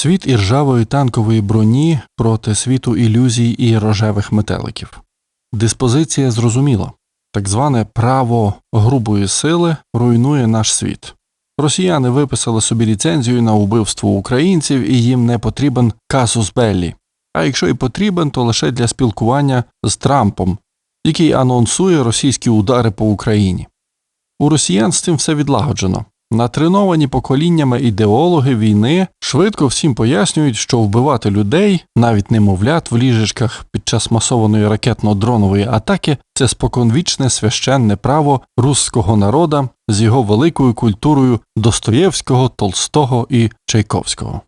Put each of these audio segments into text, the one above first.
Світ іржавої танкової броні проти світу ілюзій і рожевих метеликів. Диспозиція зрозуміла так зване право грубої сили руйнує наш світ. Росіяни виписали собі ліцензію на вбивство українців, і їм не потрібен касус беллі. А якщо і потрібен, то лише для спілкування з Трампом, який анонсує російські удари по Україні. У росіян з цим все відлагоджено. Натреновані поколіннями ідеологи війни швидко всім пояснюють, що вбивати людей, навіть немовлят в ліжечках під час масованої ракетно-дронової атаки це споконвічне священне право руського народа з його великою культурою Достоєвського, Толстого і Чайковського.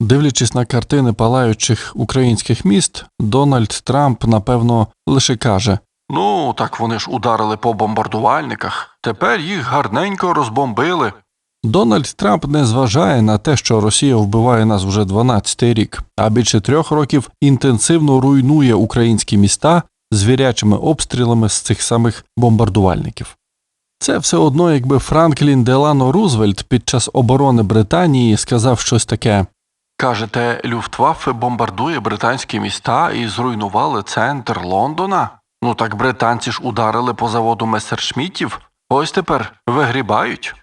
Дивлячись на картини палаючих українських міст, Дональд Трамп, напевно, лише каже Ну, так вони ж ударили по бомбардувальниках. Тепер їх гарненько розбомбили. Дональд Трамп не зважає на те, що Росія вбиває нас вже 12-й рік, а більше трьох років інтенсивно руйнує українські міста звірячими обстрілами з цих самих бомбардувальників. Це все одно, якби Франклін Делано Рузвельт під час оборони Британії сказав щось таке Кажете, Люфтваффе бомбардує британські міста і зруйнували центр Лондона? Ну так британці ж ударили по заводу Месершміттів, ось тепер вигрібають.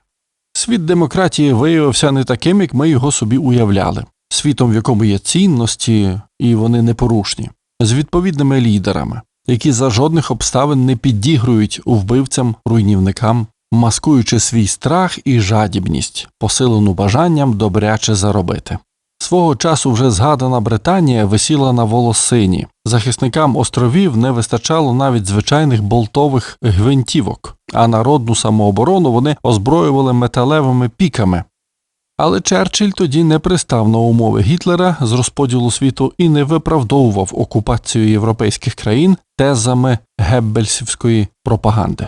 Світ демократії виявився не таким, як ми його собі уявляли, світом, в якому є цінності, і вони непорушні, з відповідними лідерами, які за жодних обставин не підігрують вбивцям, руйнівникам, маскуючи свій страх і жадібність, посилену бажанням добряче заробити. Свого часу вже згадана Британія висіла на волосині. Захисникам островів не вистачало навіть звичайних болтових гвинтівок, а народну самооборону вони озброювали металевими піками. Але Черчилль тоді не пристав на умови Гітлера з розподілу світу і не виправдовував окупацію європейських країн тезами геббельсівської пропаганди.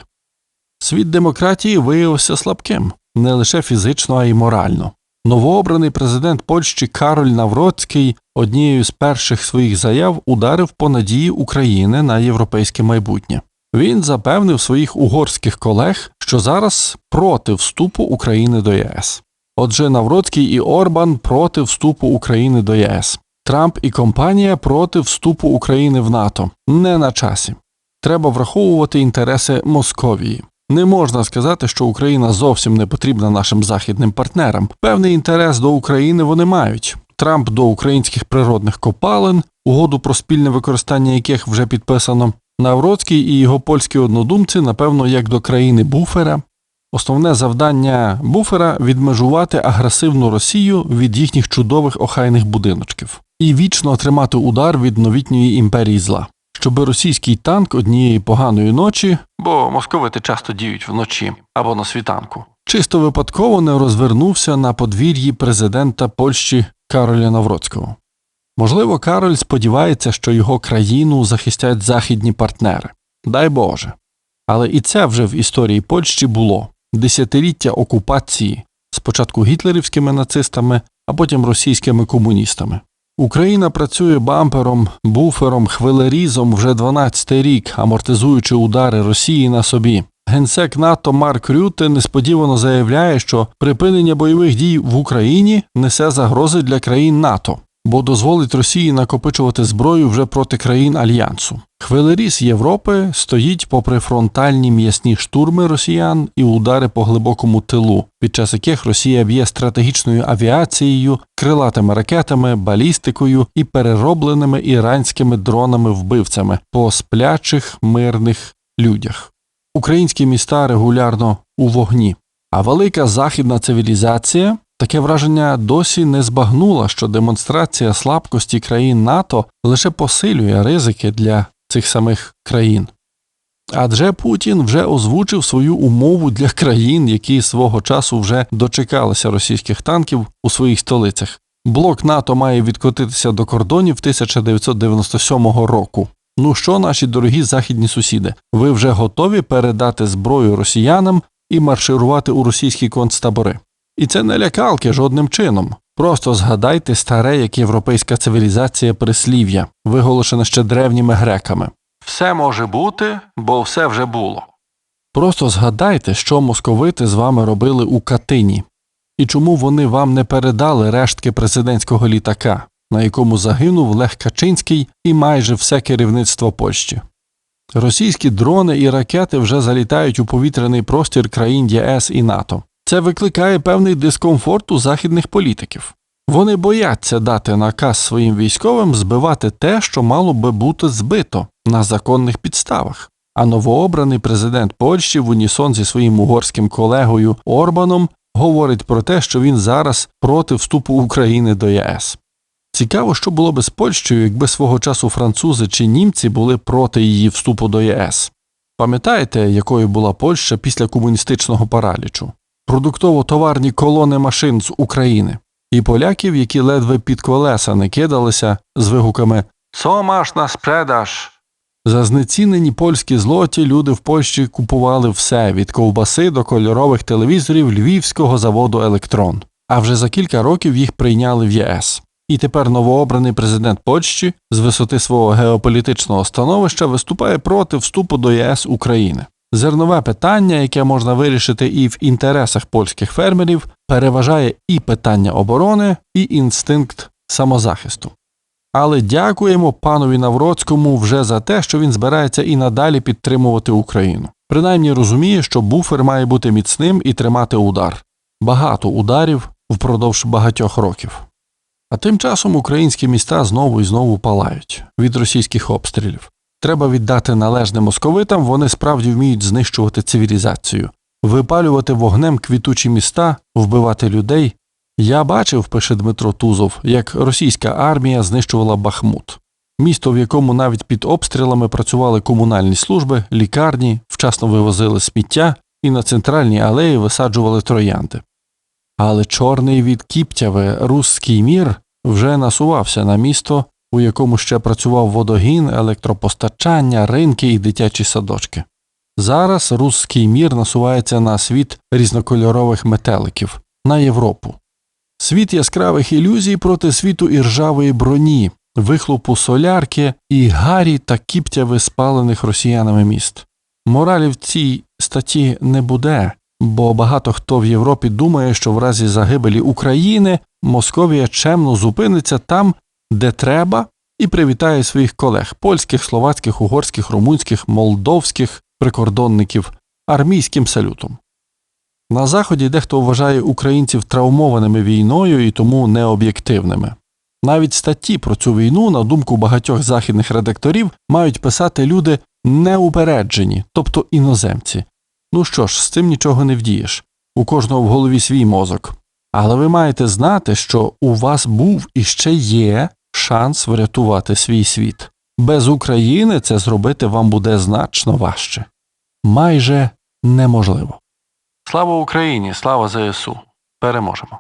Світ демократії виявився слабким не лише фізично, а й морально. Новообраний президент Польщі Кароль Навроцький однією з перших своїх заяв ударив по надії України на європейське майбутнє. Він запевнив своїх угорських колег, що зараз проти вступу України до ЄС. Отже, Навроцький і Орбан проти вступу України до ЄС. Трамп і компанія проти вступу України в НАТО не на часі. Треба враховувати інтереси Московії. Не можна сказати, що Україна зовсім не потрібна нашим західним партнерам. Певний інтерес до України вони мають. Трамп до українських природних копалин, угоду про спільне використання яких вже підписано. Навроцький і його польські однодумці, напевно, як до країни буфера. Основне завдання буфера відмежувати агресивну Росію від їхніх чудових охайних будиночків і вічно тримати удар від новітньої імперії зла щоби російський танк однієї поганої ночі, бо московити часто діють вночі або на світанку, чисто випадково не розвернувся на подвір'ї президента Польщі Кароля Навроцького. Можливо, Кароль сподівається, що його країну захистять західні партнери. Дай Боже. Але і це вже в історії Польщі було десятиліття окупації, спочатку гітлерівськими нацистами, а потім російськими комуністами. Україна працює бампером, буфером, хвилерізом вже 12-й рік, амортизуючи удари Росії на собі. Генсек НАТО Марк Рюте несподівано заявляє, що припинення бойових дій в Україні несе загрози для країн НАТО, бо дозволить Росії накопичувати зброю вже проти країн альянсу. Хвилеріз Європи стоїть попри фронтальні м'ясні штурми росіян і удари по глибокому тилу, під час яких Росія б'є стратегічною авіацією, крилатими ракетами, балістикою і переробленими іранськими дронами-вбивцями по сплячих мирних людях. Українські міста регулярно у вогні, а велика західна цивілізація. Таке враження досі не збагнула, що демонстрація слабкості країн НАТО лише посилює ризики для цих самих країн. Адже Путін вже озвучив свою умову для країн, які свого часу вже дочекалися російських танків у своїх столицях. Блок НАТО має відкотитися до кордонів 1997 року. Ну що, наші дорогі західні сусіди, ви вже готові передати зброю росіянам і марширувати у російські концтабори? І це не лякалки жодним чином. Просто згадайте старе, як європейська цивілізація прислів'я, виголошене ще древніми греками. Все може бути, бо все вже було. Просто згадайте, що московити з вами робили у Катині. і чому вони вам не передали рештки президентського літака, на якому загинув Лех Качинський і майже все керівництво Польщі. Російські дрони і ракети вже залітають у повітряний простір країн ЄС і НАТО. Це викликає певний дискомфорт у західних політиків. Вони бояться дати наказ своїм військовим збивати те, що мало би бути збито на законних підставах. А новообраний президент Польщі в унісон зі своїм угорським колегою Орбаном говорить про те, що він зараз проти вступу України до ЄС. Цікаво, що було би з Польщею, якби свого часу французи чи німці були проти її вступу до ЄС. Пам'ятаєте, якою була Польща після комуністичного паралічу? Продуктово-товарні колони машин з України і поляків, які ледве під колеса не кидалися з вигуками «Со маш на спредаж!». За знецінені польські злоті люди в Польщі купували все від ковбаси до кольорових телевізорів львівського заводу Електрон. А вже за кілька років їх прийняли в ЄС. І тепер новообраний президент Польщі з висоти свого геополітичного становища виступає проти вступу до ЄС України. Зернове питання, яке можна вирішити і в інтересах польських фермерів, переважає і питання оборони, і інстинкт самозахисту. Але дякуємо панові Навроцькому вже за те, що він збирається і надалі підтримувати Україну. Принаймні розуміє, що буфер має бути міцним і тримати удар. Багато ударів впродовж багатьох років. А тим часом українські міста знову і знову палають від російських обстрілів. Треба віддати належне московитам, вони справді вміють знищувати цивілізацію, випалювати вогнем квітучі міста, вбивати людей. Я бачив, пише Дмитро Тузов, як російська армія знищувала Бахмут, місто, в якому навіть під обстрілами працювали комунальні служби, лікарні, вчасно вивозили сміття і на центральній алеї висаджували троянди. Але чорний від Кіптяви руський мір вже насувався на місто, у якому ще працював водогін, електропостачання, ринки і дитячі садочки. Зараз руський мір насувається на світ різнокольорових метеликів, на Європу. Світ яскравих ілюзій проти світу іржавої броні, вихлопу солярки і гарі та кіптяви спалених росіянами міст. Моралі в цій статті не буде, бо багато хто в Європі думає, що в разі загибелі України Московія чемно зупиниться там, де треба, і привітає своїх колег польських, словацьких, угорських, румунських, молдовських прикордонників армійським салютом. На заході дехто вважає українців травмованими війною і тому необ'єктивними. Навіть статті про цю війну, на думку багатьох західних редакторів, мають писати люди неупереджені, тобто іноземці. Ну що ж, з цим нічого не вдієш. У кожного в голові свій мозок. Але ви маєте знати, що у вас був і ще є шанс врятувати свій світ. Без України це зробити вам буде значно важче. Майже неможливо. Слава Україні! Слава ЗСУ! Переможемо!